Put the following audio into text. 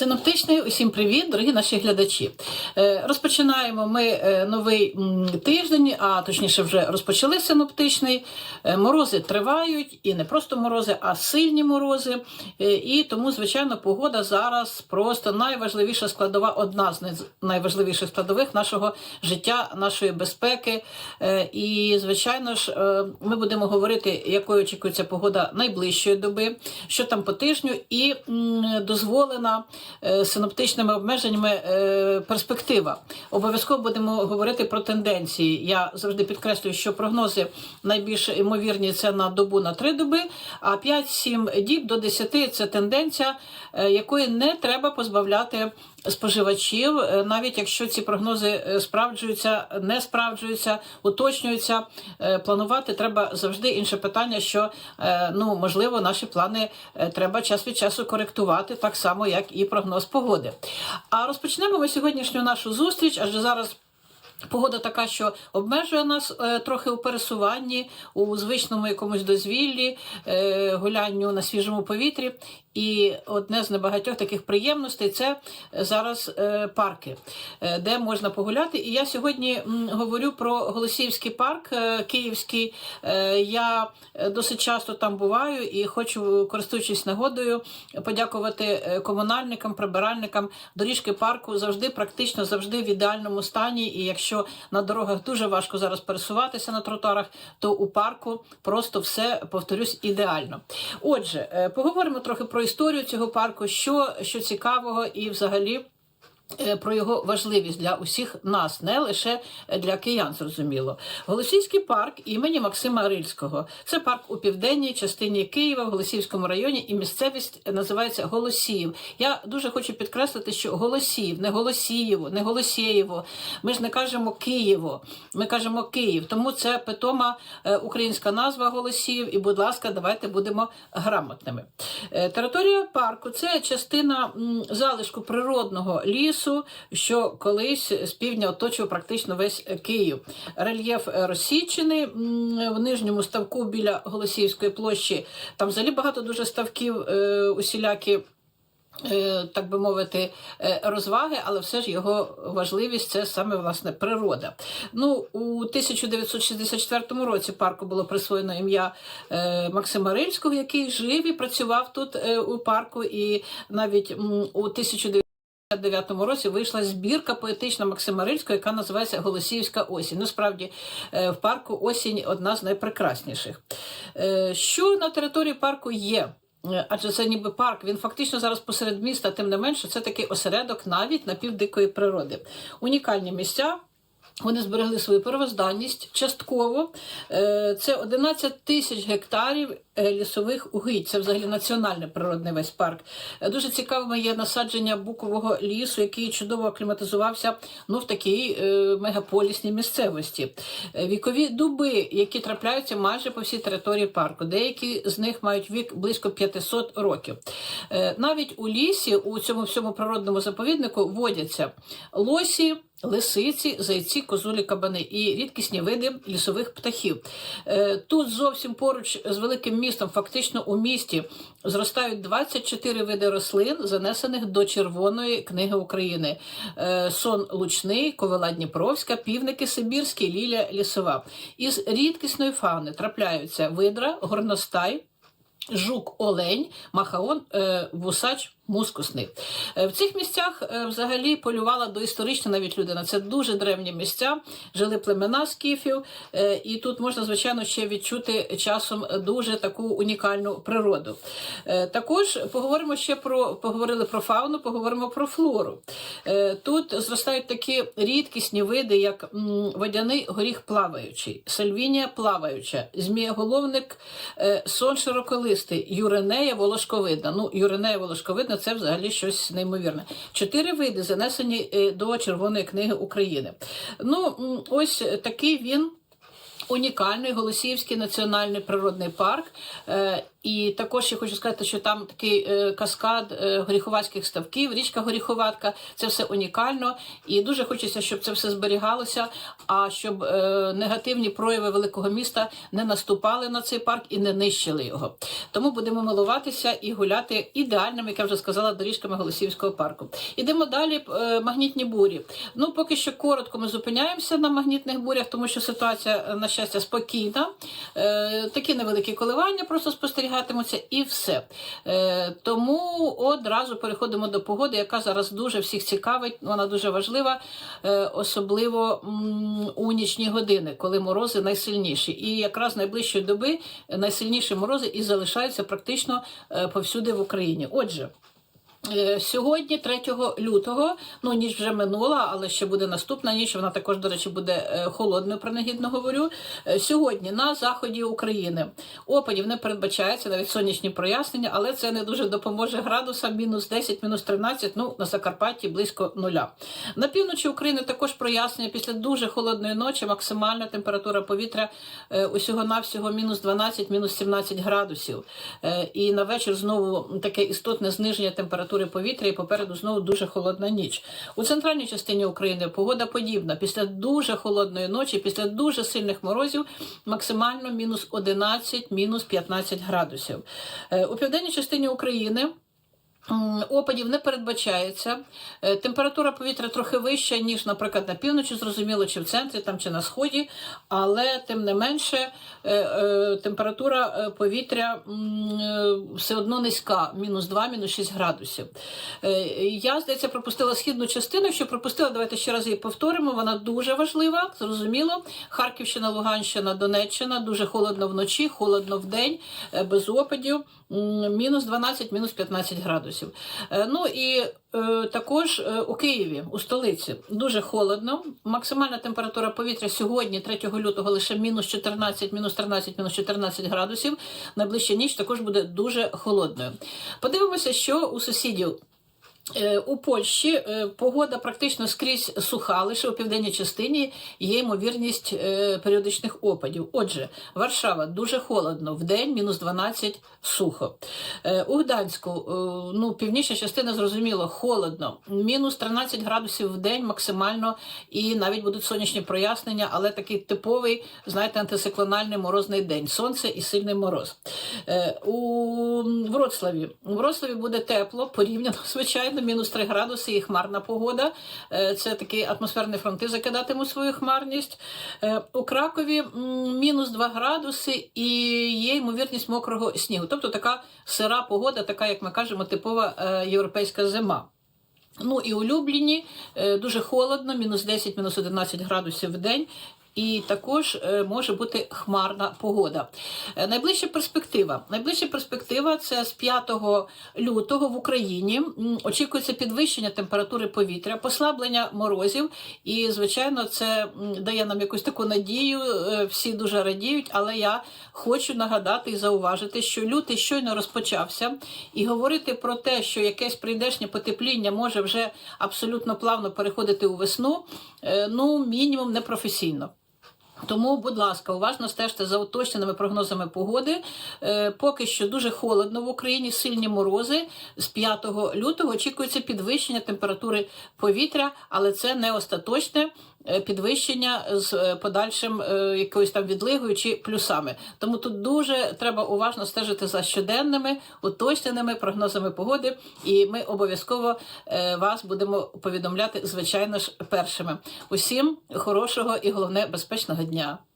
Синоптичний, усім привіт, дорогі наші глядачі. Е, Розпочинаємо ми е, новий тиждень, а точніше, вже розпочали синоптичний. Е, Морози тривають, і не просто морози, а сильні морози. І тому, звичайно, погода зараз просто найважливіша складова, одна з найважливіших складових нашого життя, нашої безпеки. І, звичайно ж, ми будемо говорити, якою очікується погода найближчої доби, що там по тижню, і дозволена синоптичними обмеженнями е, перспектива. Обов'язково будемо говорити про тенденції. Я завжди підкреслюю, що прогнози найбільш ймовірні це на добу на три доби, а 5-7 діб до 10 – це тенденція, е, якої не треба позбавляти споживачів, е, навіть якщо ці прогнози е, справджуються, не справджуються, уточнюються. е, Планувати треба завжди інше питання, що ну можливо наші плани треба час від часу коректувати, так само як і прогноз погоди. А розпочнемо ми сьогоднішню нашу зустріч, адже зараз. Погода така, що обмежує нас е, трохи у пересуванні, у звичному якомусь дозвіллі, е, гулянню на свіжому повітрі. І одне з небагатьох таких приємностей це зараз е, парки, е, де можна погуляти. І я сьогодні говорю про Голосіївський парк Київський. Я досить часто там буваю і хочу, користуючись нагодою, подякувати комунальникам, прибиральникам. Доріжки парку завжди, практично завжди в ідеальному стані. І якщо на дорогах дуже важко зараз пересуватися на тротуарах, то у парку просто все повторюсь ідеально. Отже, е, поговоримо трохи про історію цього парку, що, що цікавого і взагалі. Е, Про його важливість для усіх нас, не лише для киян, зрозуміло. Голосівський парк імені Максима Рильського. Це парк у південній частині Києва, в Голосіївському районі, і місцевість називається Голосіїв. Я дуже хочу підкреслити, що Голосіїв, не Голосієво, не Голосієво. Ми ж не кажемо Києво, ми кажемо Київ. Тому це питома е, українська назва Голосіїв. І, будь ласка, давайте будемо грамотними. Е, Територія парку це частина залишку природного лісу, що колись з півдня оточував практично весь Київ. Рельєф е, розсічений в нижньому ставку біля Голосіївської площі. Там взагалі багато дуже ставків е, усілякі. е, Так би мовити, розваги, але все ж його важливість це саме власне природа. Ну у 1964 році парку було присвоєно ім'я Максима Рильського, який жив і працював тут у парку, і навіть у 1900 1959 році вийшла збірка поетична Максима Рильського, яка називається Голосіївська осінь. Насправді е, в парку осінь одна з найпрекрасніших. Е, Що на території парку є? Е, Адже це ніби парк, він фактично зараз посеред міста, тим не менше, це такий осередок навіть напівдикої природи. Унікальні місця. Вони зберегли свою первозданність частково. Е, Це 11 тисяч гектарів е, лісових угідь. Це взагалі національний природний весь парк. Е, Дуже цікавим є насадження букового лісу, який чудово акліматизувався ну, в такій мегаполісній місцевості. Вікові дуби, які трапляються майже по всій території парку. Деякі з них мають вік близько 500 років. Навіть у лісі, у цьому всьому природному заповіднику, водяться лосі. Лисиці, зайці, козулі, кабани і рідкісні види лісових птахів. Е, Тут зовсім поруч з великим містом, фактично у місті, зростають 24 види рослин, занесених до Червоної книги України: Е, сон лучний, ковила Дніпровська, півники Сибірські, лілія лісова. Із рідкісної фауни трапляються видра, горностай. Жук, олень, махаон, е, вусач, мускусний. Е, В цих місцях е, взагалі полювала доісторична навіть людина. Це дуже древні місця, жили племена скіфів, е, і тут можна, звичайно, ще відчути часом дуже таку унікальну природу. Також поговоримо ще про поговорили про фауну, поговоримо про флору. Тут зростають такі рідкісні види, як водяний горіх плаваючий, сальвінія плаваюча, змієголовник, сон широколистий, юренея волошковидна. Ну, юренея волошковидна це взагалі щось неймовірне. Чотири види занесені е, до Червоної книги України. Ну, ось такий він. Унікальний Голосіївський національний природний парк. І також я хочу сказати, що там такий е, каскад е, горіховацьких ставків, річка Горіховатка. Це все унікально. І дуже хочеться, щоб це все зберігалося, а щоб е, негативні прояви великого міста не наступали на цей парк і не нищили його. Тому будемо милуватися і гуляти ідеальними, як я вже сказала, доріжками Голосіївського парку. Ідемо далі. Магнітні бурі. Ну, поки що коротко ми зупиняємося на магнітних бурях, тому що ситуація, на щастя, спокійна. Такі невеликі коливання просто спостерігатимуться і все. Е, Тому одразу переходимо до погоди, яка зараз дуже всіх цікавить. Вона дуже важлива, е, особливо м, у нічні години, коли морози найсильніші. І якраз найближчої доби найсильніші морози і залишаються практично е, повсюди в Україні. Отже. Е, Сьогодні, 3 лютого, ну ніч вже минула, але ще буде наступна ніч. Вона також, до речі, буде е, холодною, принагідно говорю. Е, Сьогодні на заході України опадів не передбачається, навіть сонячні прояснення, але це не дуже допоможе градусам. Мінус 10, мінус 13, ну на Закарпатті близько нуля. На півночі України також прояснення після дуже холодної ночі. Максимальна температура повітря усього навсього мінус 12, мінус 17 градусів. І на вечір знову таке істотне зниження температури повітря, і попереду знову дуже холодна ніч. У центральній частині України погода подібна. Після дуже холодної ночі, після дуже сильних морозів, максимально мінус 11, мінус 15 градусів. Е, У південній частині України. М, Опадів не передбачається. Е, Температура повітря трохи вища, ніж, наприклад, на півночі, зрозуміло, чи в центрі, там, чи на сході, але тим не менше е, е, температура е, повітря е, все одно низька, мінус 2, мінус 6 градусів. Е, Я, здається, пропустила східну частину. Якщо пропустила, давайте ще раз її повторимо. Вона дуже важлива, зрозуміло. Харківщина, Луганщина, Донеччина, дуже холодно вночі, холодно вдень, е, без опадів. Мінус 12, мінус 15 градусів. Е, Ну і е, також е, у Києві, у столиці, дуже холодно. Максимальна температура повітря сьогодні, 3 лютого, лише мінус 14, мінус 13, мінус 14 градусів. Найближча ніч також буде дуже холодною. Подивимося, що у сусідів. Е, У Польщі е, погода практично скрізь суха, лише у південній частині є ймовірність е, періодичних опадів. Отже, Варшава дуже холодно, в день мінус 12 сухо. У Гданську, ну, північна частина, зрозуміло, холодно, мінус 13 градусів в день максимально, і навіть будуть сонячні прояснення, але такий типовий, знаєте, антициклональний морозний день. Сонце і сильний мороз. У Вроцлаві. У Вроцлаві буде тепло, порівняно, звичайно, мінус 3 градуси і хмарна погода. Е, Це такі атмосферні фронти закидатимуть свою хмарність. Е, У Кракові мінус 2 градуси і є ймовірність мокрого снігу. Тобто така сира погода, така, як ми кажемо, типова е, європейська зима. Ну і у Любліні дуже холодно, мінус 10, мінус 11 градусів в день. І також е, може бути хмарна погода. Е, Найближча перспектива. Найближча перспектива це з 5 лютого в Україні. Очікується підвищення температури повітря, послаблення морозів. І, звичайно, це дає нам якусь таку надію. е, Всі дуже радіють, але я хочу нагадати і зауважити, що лютий щойно розпочався, і говорити про те, що якесь прийдешнє потепління може вже абсолютно плавно переходити у весну, ну мінімум непрофесійно. Тому, будь ласка, уважно стежте за уточненими прогнозами погоди. Е, Поки що дуже холодно в Україні, сильні морози. З 5 лютого очікується підвищення температури повітря, але це не остаточне підвищення з е, подальшим е, якоюсь там відлигою чи плюсами. Тому тут дуже треба уважно стежити за щоденними уточненими прогнозами погоди, і ми обов'язково е, вас будемо повідомляти, звичайно ж, першими. Усім хорошого і головне безпечного дня.